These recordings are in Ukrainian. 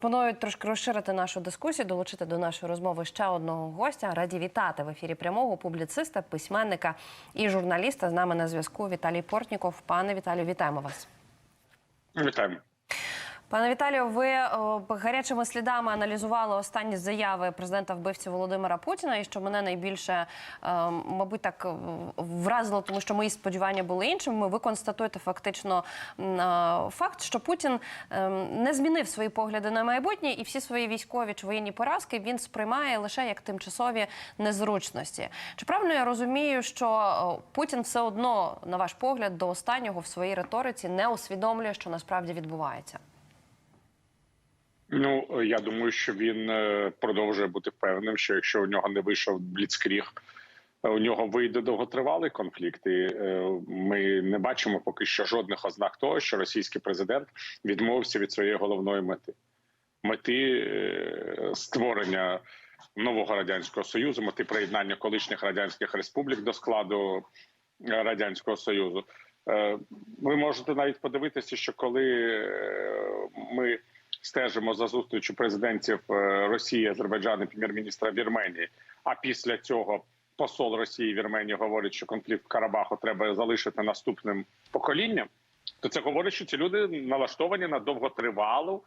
Пропоную трошки розширити нашу дискусію, долучити до нашої розмови ще одного гостя. Раді вітати в ефірі прямого публіциста, письменника і журналіста. З нами на зв'язку Віталій Портніков. Пане Віталію, вітаємо вас. Вітаємо. Пане Віталію, ви о, гарячими слідами аналізували останні заяви президента вбивці Володимира Путіна. І що мене найбільше, е, мабуть, так е, вразило, тому що мої сподівання були іншими. Ви констатуєте фактично е, факт, що Путін е, не змінив свої погляди на майбутнє, і всі свої військові чи воєнні поразки він сприймає лише як тимчасові незручності. Чи правильно я розумію, що е, Путін все одно, на ваш погляд, до останнього в своїй риториці не усвідомлює, що насправді відбувається? Ну я думаю, що він е, продовжує бути впевненим, що якщо у нього не вийшов бліцкріг, е, у нього вийде довготривалий конфлікт. І е, ми не бачимо поки що жодних ознак того, що російський президент відмовився від своєї головної мети мети створення нового радянського союзу, мети приєднання колишніх радянських республік до складу радянського союзу. Ви можете навіть подивитися, що коли ми стежимо за зустрічю президентів е, Росії, Азербайджану, прем'єр-міністра Вірменії. А після цього посол Росії Вірменії говорить, що конфлікт Карабаху треба залишити наступним поколінням. То це говорить, що ці люди налаштовані на довготривалу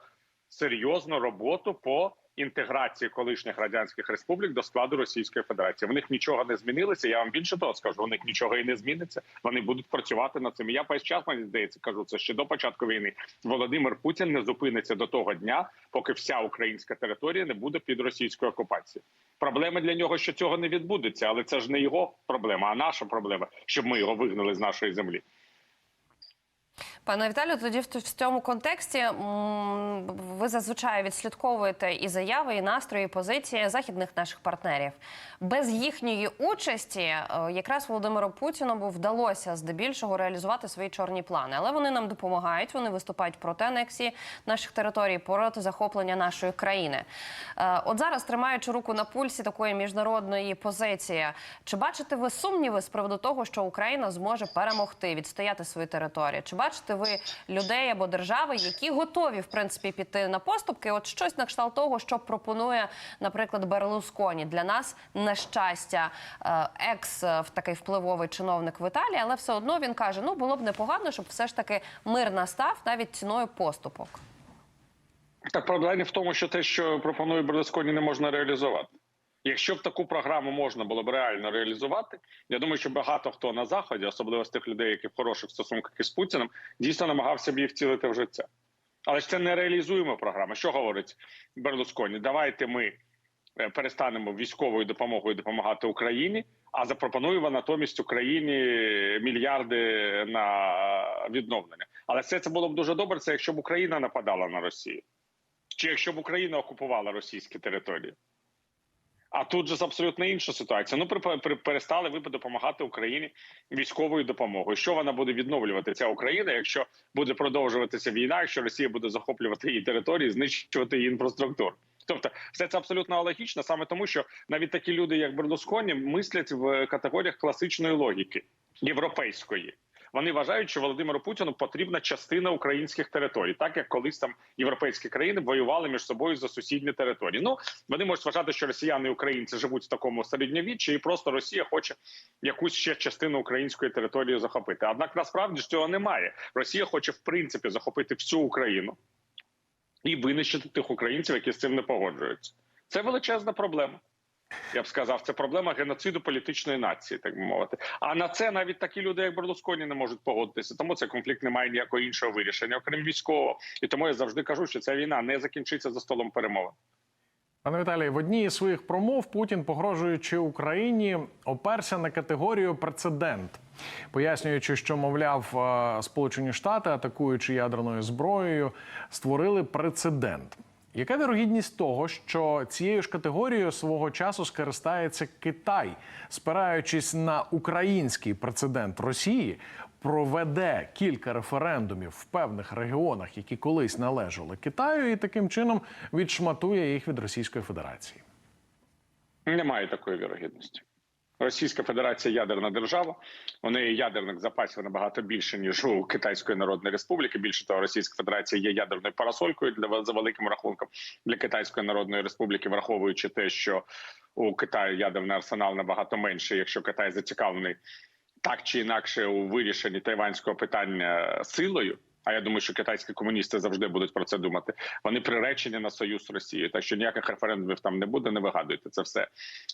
серйозну роботу по інтеграції колишніх радянських республік до складу Російської Федерації. В них нічого не змінилося. Я вам більше того скажу. У них нічого і не зміниться. Вони будуть працювати над цим. Я весь час мені здається, кажу це ще до початку війни. Володимир Путін не зупиниться до того дня, поки вся українська територія не буде під російською окупацією. Проблема для нього, що цього не відбудеться, але це ж не його проблема, а наша проблема, щоб ми його вигнали з нашої землі. Пане Віталію, тоді в цьому контексті ви зазвичай відслідковуєте і заяви, і настрої, і позиції західних наших партнерів. Без їхньої участі е, якраз Володимиру Путіну вдалося здебільшого реалізувати свої чорні плани. Але вони нам допомагають. Вони виступають проти анексії наших територій, проти захоплення нашої країни. Е, От зараз тримаючи руку на пульсі такої міжнародної позиції, чи бачите ви сумніви з приводу того, що Україна зможе перемогти, відстояти свої території? Чи бачите ви людей або держави, які готові в принципі піти на поступки? От щось на кшталт того, що пропонує, наприклад, Берлусконі для нас на щастя, е, екс е, такий впливовий чиновник в Італії, але все одно він каже: ну було б непогано, щоб все ж таки мир настав навіть ціною поступок. Так проблема в тому, що те, що пропонує Берлусконі, не можна реалізувати. Якщо б таку програму можна було б реально реалізувати, я думаю, що багато хто на заході, особливо з тих людей, які в хороших стосунках із Путіним, дійсно намагався б її втілити в життя. Але ж це не реалізуємо програма. Що говорить Берлусконі? Давайте ми е, перестанемо військовою допомогою допомагати Україні, а запропонуємо натомість Україні мільярди на відновлення. Але все це було б дуже добре, це якщо б Україна нападала на Росію, чи якщо б Україна окупувала російські території. А тут же абсолютно інша ситуація. Ну, при, перестали ви допомагати Україні військовою допомогою. Що вона буде відновлювати ця Україна, якщо буде продовжуватися війна, якщо Росія буде захоплювати її території, знищувати її інфраструктуру? Тобто, все це абсолютно логічно, саме тому, що навіть такі люди, як Берлусконі, мислять в категоріях класичної логіки європейської. Вони вважають, що Володимиру Путіну потрібна частина українських територій, так як колись там європейські країни воювали між собою за сусідні території. Ну вони можуть вважати, що росіяни і українці живуть в такому середньовіччі, і просто Росія хоче якусь ще частину української території захопити. Однак насправді ж цього немає. Росія хоче в принципі захопити всю Україну і винищити тих українців, які з цим не погоджуються. Це величезна проблема. Я б сказав, це проблема геноциду політичної нації, так би мовити. А на це навіть такі люди, як Берлусконі, не можуть погодитися. Тому цей конфлікт не має ніякого іншого вирішення, окрім військового. І тому я завжди кажу, що ця війна не закінчиться за столом перемовин. Пане Віталій, в одній із своїх промов Путін, погрожуючи Україні, оперся на категорію прецедент, пояснюючи, що мовляв, е, Сполучені Штати, атакуючи ядерною зброєю, створили прецедент. Яка вірогідність того, що цією ж категорією свого часу скористається Китай, спираючись на український прецедент Росії, проведе кілька референдумів в певних регіонах, які колись належали Китаю, і таким чином відшматує їх від Російської Федерації? Немає такої вірогідності. Російська Федерація ядерна держава. У неї ядерних запасів набагато більше ніж у Китайської Народної Республіки. Більше того, Російська Федерація є ядерною парасолькою для за великим рахунком для Китайської Народної Республіки, враховуючи те, що у Китаю ядерний арсенал набагато менше, якщо Китай зацікавлений так чи інакше у вирішенні тайванського питання силою. А я думаю, що китайські комуністи завжди будуть про це думати. Вони приречені на союз з Росією, так що ніяких референдумів там не буде. Не вигадуйте це все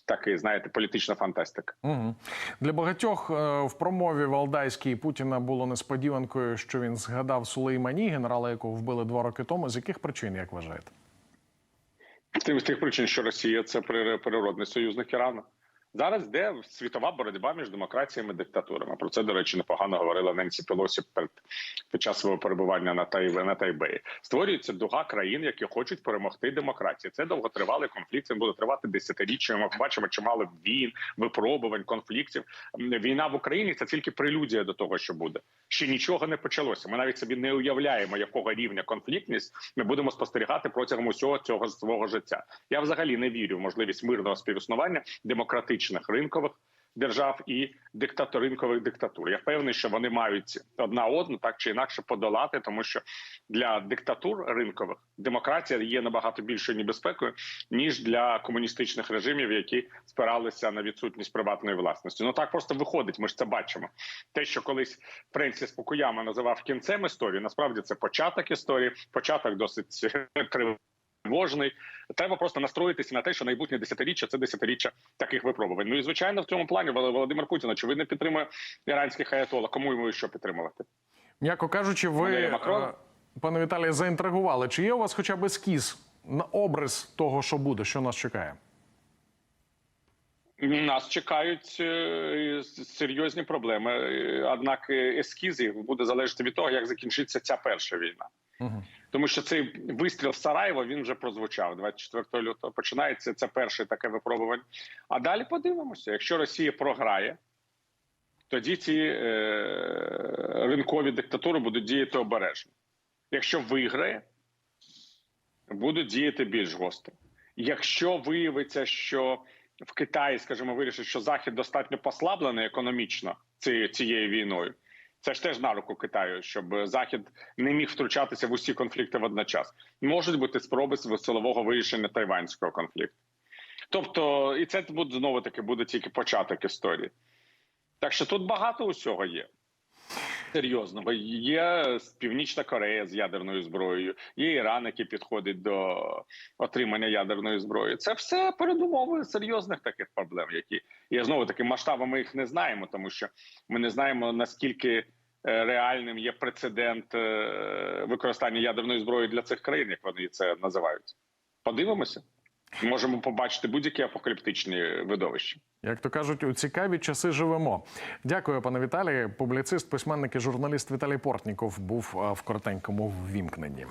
такий, знаєте, політична фантастика. Угу. Для багатьох е, в промові Валдайській Путіна було несподіванкою, що він згадав Сулеймані, генерала, якого вбили два роки тому. З яких причин, як вважаєте? Тим з тих причин, що Росія це при- природний союзник Ірану. Зараз йде світова боротьба між демократіями і диктатурами. Про це, до речі, непогано говорила Ненсі Пелосі перед під час свого перебування на Тайве на Тайбеї. Створюється дуга країн, які хочуть перемогти демократію. Це довготривалий конфлікт. Він буде тривати десятиріччями. Ми бачимо чимало війн, випробувань, конфліктів. Війна в Україні це тільки прелюдія до того, що буде. Ще нічого не почалося. Ми навіть собі не уявляємо, якого рівня конфліктність ми будемо спостерігати протягом усього цього свого життя. Я взагалі не вірю в можливість мирного співіснування демократичних ринкових держав і диктаторинкових диктатур. Я впевнений, що вони мають одна одну так чи інакше подолати, тому що для диктатур ринкових демократія є набагато більшою небезпекою ніж для комуністичних режимів, які спиралися на відсутність приватної власності. Ну так просто виходить. Ми ж це бачимо. Те, що колись Френсіс Фукуяма називав кінцем історії, насправді це початок історії, початок досить тривожний. Треба просто настроїтися на те, що майбутнє десятиріччя це десятиріччя таких випробувань. Ну і звичайно, в цьому плані Володимир Путін очевидно підтримує іранських аятола. Кому йому що підтримувати? М'яко кажучи, ви, Макрон? е, пане Віталію, заінтригували. Чи є у вас хоча б ескіз на образ того, що буде, що нас чекає? Нас чекають е, серйозні проблеми. Е, Однак е, ескіз буде залежати від того, як закінчиться ця перша війна. Угу. Тому що цей вистріл в Сараєво він вже прозвучав 24 лютого. Починається це перше таке випробування. А далі подивимося. Якщо Росія програє, тоді ці е, ринкові диктатури будуть діяти обережно. Якщо виграє, будуть діяти більш гостро. Якщо виявиться, що в Китаї, скажімо, вирішить, що Захід достатньо послаблений економічно цією війною. Це ж теж на руку Китаю, щоб Захід не міг втручатися в усі конфлікти водночас. Можуть бути спроби силового вирішення тайванського конфлікту. Тобто, і це буде знову таки буде тільки початок історії. Так що тут багато усього є. Серйозного є Північна Корея з ядерною зброєю, є Іран, який підходить до отримання ядерної зброї. Це все передумови серйозних таких проблем, які і знову таки масштабами їх не знаємо, тому що ми не знаємо наскільки е, реальним є прецедент е, використання ядерної зброї для цих країн, як вони це називають. Подивимося, можемо побачити будь-які апокаліптичні видовища. Як то кажуть, у цікаві часи живемо. Дякую, пане Віталій. Публіцист, письменник і журналіст Віталій Портніков був в коротенькому ввімкненні.